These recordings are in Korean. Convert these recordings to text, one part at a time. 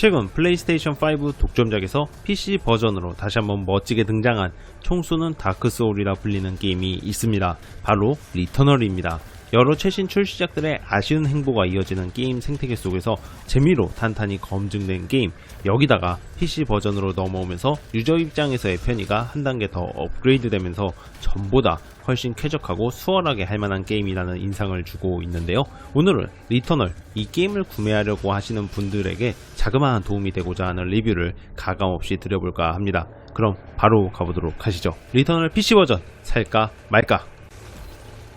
최근 플레이스테이션 5 독점작에서 PC 버전으로 다시 한번 멋지게 등장한 총쏘는 다크소울이라 불리는 게임이 있습니다. 바로 리터널입니다. 여러 최신 출시작들의 아쉬운 행보가 이어지는 게임 생태계 속에서 재미로 탄탄히 검증된 게임 여기다가 PC 버전으로 넘어오면서 유저 입장에서의 편의가 한 단계 더 업그레이드 되면서 전보다 훨씬 쾌적하고 수월하게 할 만한 게임이라는 인상을 주고 있는데요. 오늘은 리터널 이 게임을 구매하려고 하시는 분들에게 자그마한 도움이 되고자 하는 리뷰를 가감없이 드려볼까 합니다. 그럼 바로 가보도록 하시죠. 리터널 PC 버전 살까 말까?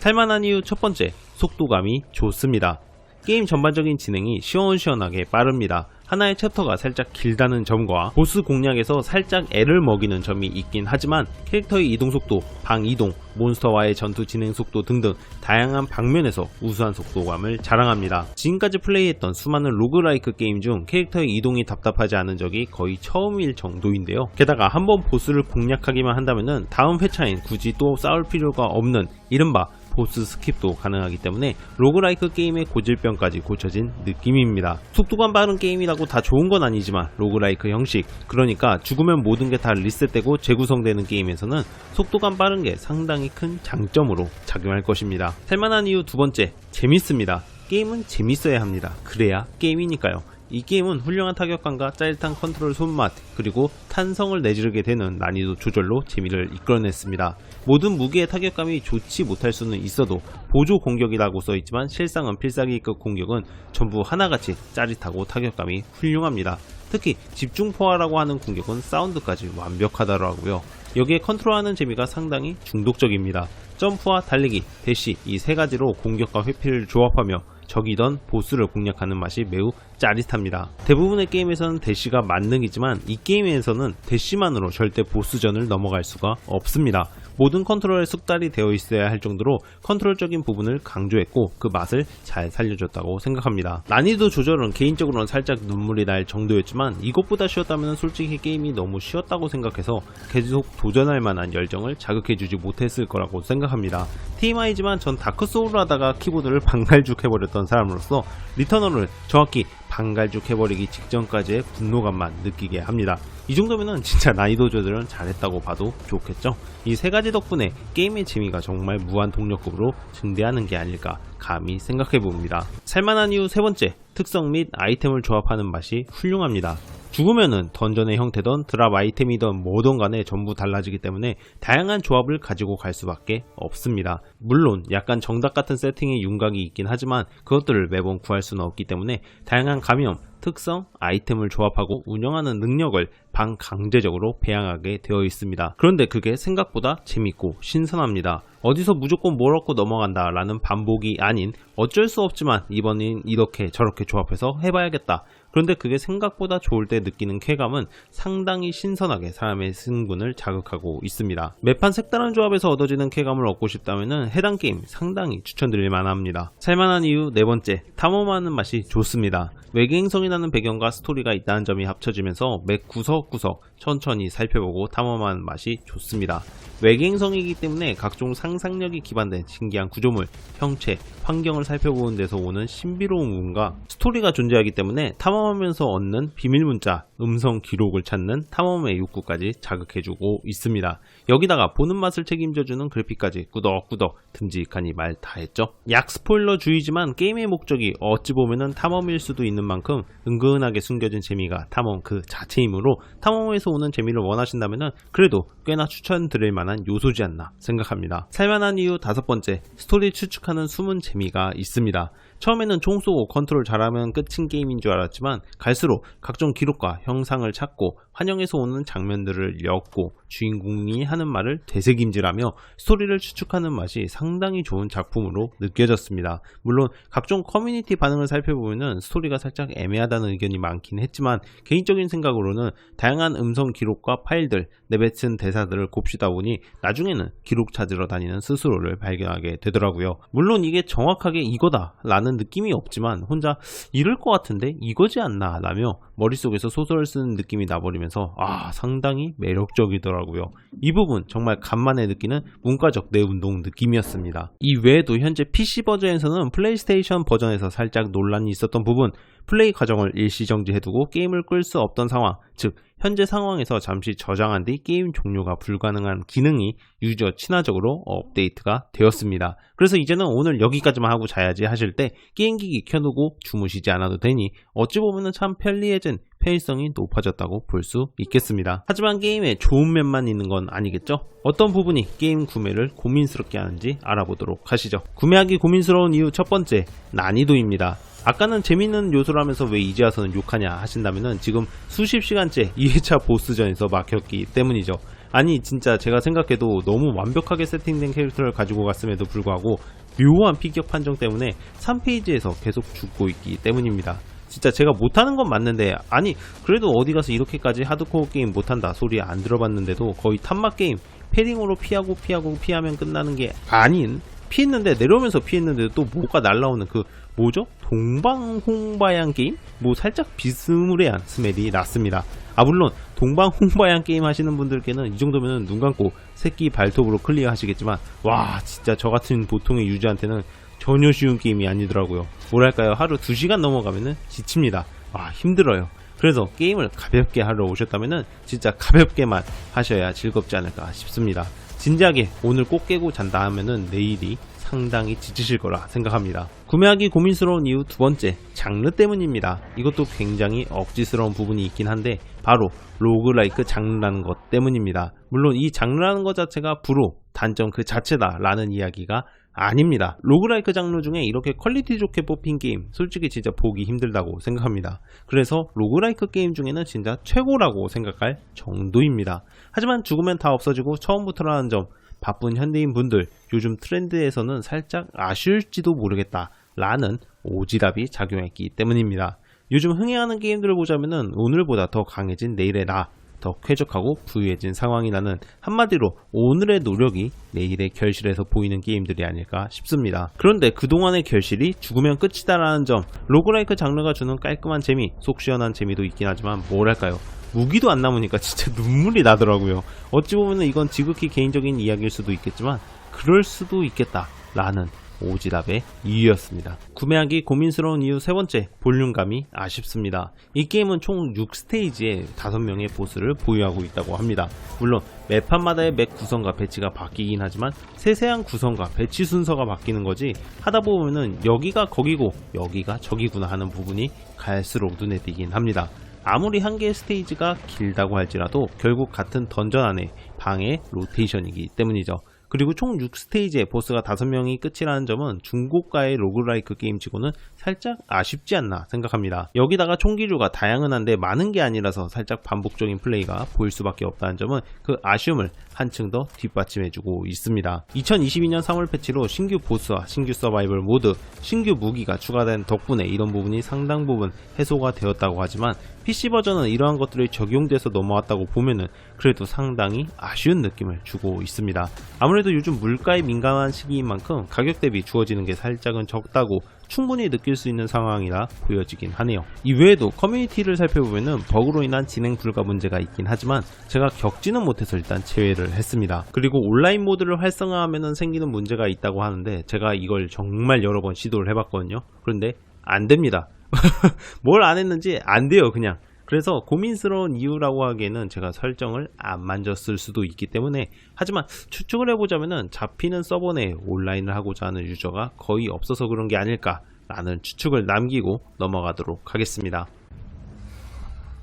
살만한 이유 첫 번째, 속도감이 좋습니다. 게임 전반적인 진행이 시원시원하게 빠릅니다. 하나의 챕터가 살짝 길다는 점과 보스 공략에서 살짝 애를 먹이는 점이 있긴 하지만 캐릭터의 이동 속도, 방 이동, 몬스터와의 전투 진행 속도 등등 다양한 방면에서 우수한 속도감을 자랑합니다. 지금까지 플레이했던 수많은 로그라이크 게임 중 캐릭터의 이동이 답답하지 않은 적이 거의 처음일 정도인데요. 게다가 한번 보스를 공략하기만 한다면 다음 회차엔 굳이 또 싸울 필요가 없는 이른바 보스 스킵도 가능하기 때문에 로그라이크 게임의 고질병까지 고쳐진 느낌입니다. 속도감 빠른 게임이라고 다 좋은 건 아니지만 로그라이크 형식 그러니까 죽으면 모든 게 다 리셋되고 재구성되는 게임에서는 속도감 빠른 게 상당히 큰 장점으로 작용할 것입니다. 살만한 이유 두 번째 재밌습니다. 게임은 재밌어야 합니다. 그래야 게임이니까요. 이 게임은 훌륭한 타격감과 짜릿한 컨트롤 손맛 그리고 탄성을 내지르게 되는 난이도 조절로 재미를 이끌어냈습니다. 모든 무기의 타격감이 좋지 못할 수는 있어도 보조 공격이라고 써있지만 실상은 필살기급 공격은 전부 하나같이 짜릿하고 타격감이 훌륭합니다. 특히 집중포화라고 하는 공격은 사운드까지 완벽하더라고요. 여기에 컨트롤하는 재미가 상당히 중독적입니다. 점프와 달리기, 대시 이 세 가지로 공격과 회피를 조합하며 적이던 보스를 공략하는 맛이 매우 짜릿합니다. 대부분의 게임에서는 대시가 만능이지만 이 게임에서는 대시만으로 절대 보스전을 넘어갈 수가 없습니다. 모든 컨트롤에 숙달이 되어 있어야 할 정도로 컨트롤적인 부분을 강조했고 그 맛을 잘 살려줬다고 생각합니다. 난이도 조절은 개인적으로는 살짝 눈물이 날 정도였지만 이것보다 쉬웠다면 솔직히 게임이 너무 쉬웠다고 생각해서 계속 도전할 만한 열정을 자극해주지 못했을 거라고 생각합니다. TMI지만 전 다크소울 하다가 키보드를 방갈죽 해버렸던 사람으로서 리터널을 정확히 방갈죽 해버리기 직전까지의 분노감만 느끼게 합니다. 이 정도면은 진짜 난이도 조절은 잘했다고 봐도 좋겠죠? 이 세 가지 덕분에 게임의 재미가 정말 무한 동력급으로 증대하는 게 아닐까 감히 생각해 봅니다. 살만한 이유 세 번째, 특성 및 아이템을 조합하는 맛이 훌륭합니다. 죽으면은 던전의 형태든 드랍 아이템이든 뭐든 간에 전부 달라지기 때문에 다양한 조합을 가지고 갈 수밖에 없습니다. 물론 약간 정답 같은 세팅의 윤곽이 있긴 하지만 그것들을 매번 구할 수는 없기 때문에 다양한 감염, 특성, 아이템을 조합하고 운영하는 능력을 반강제적으로 배양하게 되어 있습니다. 그런데 그게 생각보다 재밌고 신선합니다. 어디서 무조건 뭘 얻고 넘어간다 라는 반복이 아닌 어쩔 수 없지만 이번엔 이렇게 저렇게 조합해서 해봐야겠다. 그런데 그게 생각보다 좋을 때 느끼는 쾌감은 상당히 신선하게 사람의 승분을 자극하고 있습니다. 매판 색다른 조합에서 얻어지는 쾌감을 얻고 싶다면 해당 게임 상당히 추천드릴 만합니다. 살만한 이유 네 번째, 탐험하는 맛이 좋습니다. 외계행성이 나는 배경과 스토리가 있다는 점이 합쳐지면서 매 구석 구석 천천히 살펴보고 탐험하는 맛이 좋습니다. 외계행성이기 때문에 각종 상상력이 기반된 신기한 구조물, 형체, 환경을 살펴보는 데서 오는 신비로운 부분과 스토리가 존재하기 때문에 탐험하면서 얻는 비밀 문자, 음성 기록을 찾는 탐험의 욕구까지 자극해주고 있습니다. 여기다가 보는 맛을 책임져주는 그래픽까지 꾸덕꾸덕 듬직하니 말 다했죠. 약 스포일러 주의지만 게임의 목적이 어찌 보면은 탐험일 수도 있는 만큼 은근하게 숨겨진 재미가 탐험 그 자체이므로 탐험에서 오는 재미를 원하신다면은 그래도 꽤나 추천드릴 만한 요소지 않나 생각합니다. 살만한 이유 다섯 번째, 스토리 추측하는 숨은 재미가 있습니다. 처음에는 총 쏘고 컨트롤 잘하면 끝인 게임인 줄 알았지만 갈수록 각종 기록과 형상을 찾고 환영에서 오는 장면들을 엮고 주인공이 하는 말을 되새김질하며 스토리를 추측하는 맛이 상당히 좋은 작품으로 느껴졌습니다. 물론 각종 커뮤니티 반응을 살펴보면 스토리가 살짝 애매하다는 의견이 많긴 했지만 개인적인 생각으로는 다양한 음성 기록과 파일들, 내뱉은 대사들을 곱시다 보니 나중에는 기록 찾으러 다니는 스스로를 발견하게 되더라고요. 물론 이게 정확하게 이거다 라는 느낌이 없지만 혼자 이럴 것 같은데 이거지 않나 라며 머릿속에서 소설을 쓰는 느낌이 나버리면서 아 상당히 매력적이더라고요. 이 부분 정말 간만에 느끼는 문과적 내 운동 느낌이었습니다. 이 외에도 현재 PC 버전에서는 플레이스테이션 버전에서 살짝 논란이 있었던 부분 플레이 과정을 일시 정지해두고 게임을 끌 수 없던 상황 즉 현재 상황에서 잠시 저장한 뒤 게임 종료가 불가능한 기능이 유저 친화적으로 업데이트가 되었습니다. 그래서 이제는 오늘 여기까지만 하고 자야지 하실 때 게임기기 켜두고 주무시지 않아도 되니 어찌 보면 참 편리해진 편의성이 높아졌다고 볼 수 있겠습니다. 하지만 게임에 좋은 면만 있는 건 아니겠죠? 어떤 부분이 게임 구매를 고민스럽게 하는지 알아보도록 하시죠. 구매하기 고민스러운 이유 첫 번째, 난이도입니다. 아까는 재밌는 요소라면서 왜 이제 와서는 욕하냐 하신다면은 지금 수십 시간째 2회차 보스전에서 막혔기 때문이죠. 아니 진짜 제가 생각해도 너무 완벽하게 세팅된 캐릭터를 가지고 갔음에도 불구하고 묘한 피격 판정 때문에 3페이지에서 계속 죽고 있기 때문입니다. 진짜 제가 못하는 건 맞는데 아니 그래도 어디 가서 이렇게까지 하드코어 게임 못한다 소리 안 들어봤는데도 거의 탐막 게임 패링으로 피하고 피하고 피하면 끝나는 게 아닌 피했는데 내려오면서 피했는데 또 뭐가 날라오는 그 뭐죠? 동방홍바양 게임? 뭐 살짝 비스무리한 스멜이 났습니다. 아 물론 동방홍바양 게임 하시는 분들께는 이 정도면 눈 감고 새끼 발톱으로 클리어 하시겠지만 와 진짜 저 같은 보통의 유저한테는 전혀 쉬운 게임이 아니더라고요. 뭐랄까요 하루 2시간 넘어가면은 지칩니다. 와 힘들어요. 그래서 게임을 가볍게 하러 오셨다면은 진짜 가볍게만 하셔야 즐겁지 않을까 싶습니다. 진지하게 오늘 꼭 깨고 잔다 하면은 내일이 상당히 지치실 거라 생각합니다. 구매하기 고민스러운 이유 두 번째, 장르 때문입니다. 이것도 굉장히 억지스러운 부분이 있긴 한데 바로 로그라이크 장르라는 것 때문입니다. 물론 이 장르라는 것 자체가 불호, 단점 그 자체다 라는 이야기가 아닙니다. 로그라이크 장르 중에 이렇게 퀄리티 좋게 뽑힌 게임 솔직히 진짜 보기 힘들다고 생각합니다. 그래서 로그라이크 게임 중에는 진짜 최고라고 생각할 정도입니다. 하지만 죽으면 다 없어지고 처음부터라는 점 바쁜 현대인 분들 요즘 트렌드에서는 살짝 아쉬울지도 모르겠다 라는 오지랖이 작용했기 때문입니다. 요즘 흥행하는 게임들을 보자면은 오늘보다 더 강해진 내일의 나, 더 쾌적하고 부유해진 상황이 나는 한마디로 오늘의 노력이 내일의 결실에서 보이는 게임들이 아닐까 싶습니다. 그런데 그동안의 결실이 죽으면 끝이다라는 점, 로그라이크 장르가 주는 깔끔한 재미, 속 시원한 재미도 있긴 하지만 뭐랄까요. 무기도 안 남으니까 진짜 눈물이 나더라고요. 어찌 보면 이건 지극히 개인적인 이야기일 수도 있겠지만 그럴 수도 있겠다라는 오지랖의 이유였습니다. 구매하기 고민스러운 이유 세 번째, 볼륨감이 아쉽습니다. 이 게임은 총 6스테이지에 5명의 보스를 보유하고 있다고 합니다. 물론 맵판마다의 맵 구성과 배치가 바뀌긴 하지만 세세한 구성과 배치 순서가 바뀌는 거지 하다 보면은 여기가 거기고 여기가 저기구나 하는 부분이 갈수록 눈에 띄긴 합니다. 아무리 한 개의 스테이지가 길다고 할지라도 결국 같은 던전 안에 방의 로테이션이기 때문이죠. 그리고 총 6스테이지에 보스가 5명이 끝이라는 점은 중고가의 로그라이크 게임치고는 살짝 아쉽지 않나 생각합니다. 여기다가 총기류가 다양은 한데 많은 게 아니라서 살짝 반복적인 플레이가 보일 수밖에 없다는 점은 그 아쉬움을 한층 더 뒷받침해주고 있습니다. 2022년 3월 패치로 신규 보스와 신규 서바이벌 모드, 신규 무기가 추가된 덕분에 이런 부분이 상당 부분 해소가 되었다고 하지만 PC 버전은 이러한 것들이 적용돼서 넘어왔다고 보면은 그래도 상당히 아쉬운 느낌을 주고 있습니다. 아무래도 요즘 물가에 민감한 시기인 만큼 가격 대비 주어지는 게 살짝은 적다고 충분히 느낄 수 있는 상황이라 보여지긴 하네요. 이외에도 커뮤니티를 살펴보면은 버그로 인한 진행 불가 문제가 있긴 하지만 제가 겪지는 못해서 일단 제외를 했습니다. 그리고 온라인 모드를 활성화하면 생기는 문제가 있다고 하는데 제가 이걸 정말 여러 번 시도를 해봤거든요. 그런데 안 됩니다. 뭘 안 했는지 안 돼요, 그냥. 그래서 고민스러운 이유라고 하기에는 제가 설정을 안 만졌을 수도 있기 때문에 하지만 추측을 해보자면은 잡히는 서버 내에 온라인을 하고자 하는 유저가 거의 없어서 그런 게 아닐까라는 추측을 남기고 넘어가도록 하겠습니다.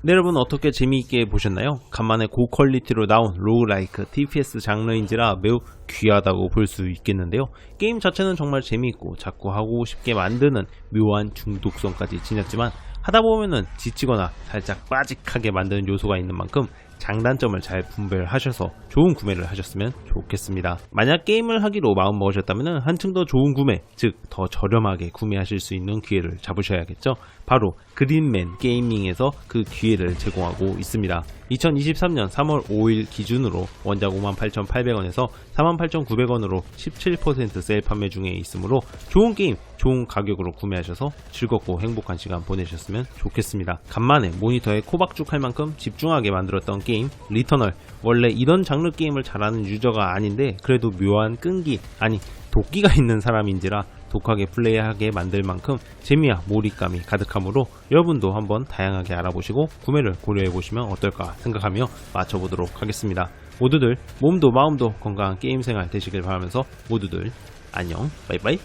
네, 여러분 어떻게 재미있게 보셨나요? 간만에 고퀄리티로 나온 로우라이크 TPS 장르인지라 매우 귀하다고 볼 수 있겠는데요. 게임 자체는 정말 재미있고 자꾸 하고 싶게 만드는 묘한 중독성까지 지녔지만 하다 보면은 지치거나 살짝 빠직하게 만드는 요소가 있는 만큼 장단점을 잘 분별하셔서 좋은 구매를 하셨으면 좋겠습니다. 만약 게임을 하기로 마음 먹으셨다면 한층 더 좋은 구매, 즉 더 저렴하게 구매하실 수 있는 기회를 잡으셔야겠죠. 바로 그린맨 게이밍에서 그 기회를 제공하고 있습니다. 2023년 3월 5일 기준으로 원작 58,800원에서 48,900원으로 17% 세일 판매 중에 있으므로 좋은 게임, 좋은 가격으로 구매하셔서 즐겁고 행복한 시간 보내셨으면 좋겠습니다. 간만에 모니터에 코박죽 할 만큼 집중하게 만들었던 게임 리터널 원래 이런 장르 게임을 잘하는 유저가 아닌데 그래도 묘한 끈기 아니 도끼가 있는 사람인지라 독하게 플레이하게 만들 만큼 재미와 몰입감이 가득하므로 여러분도 한번 다양하게 알아보시고 구매를 고려해 보시면 어떨까 생각하며 맞춰보도록 하겠습니다. 모두들 몸도 마음도 건강한 게임 생활 되시길 바라면서 모두들 안녕 바이바이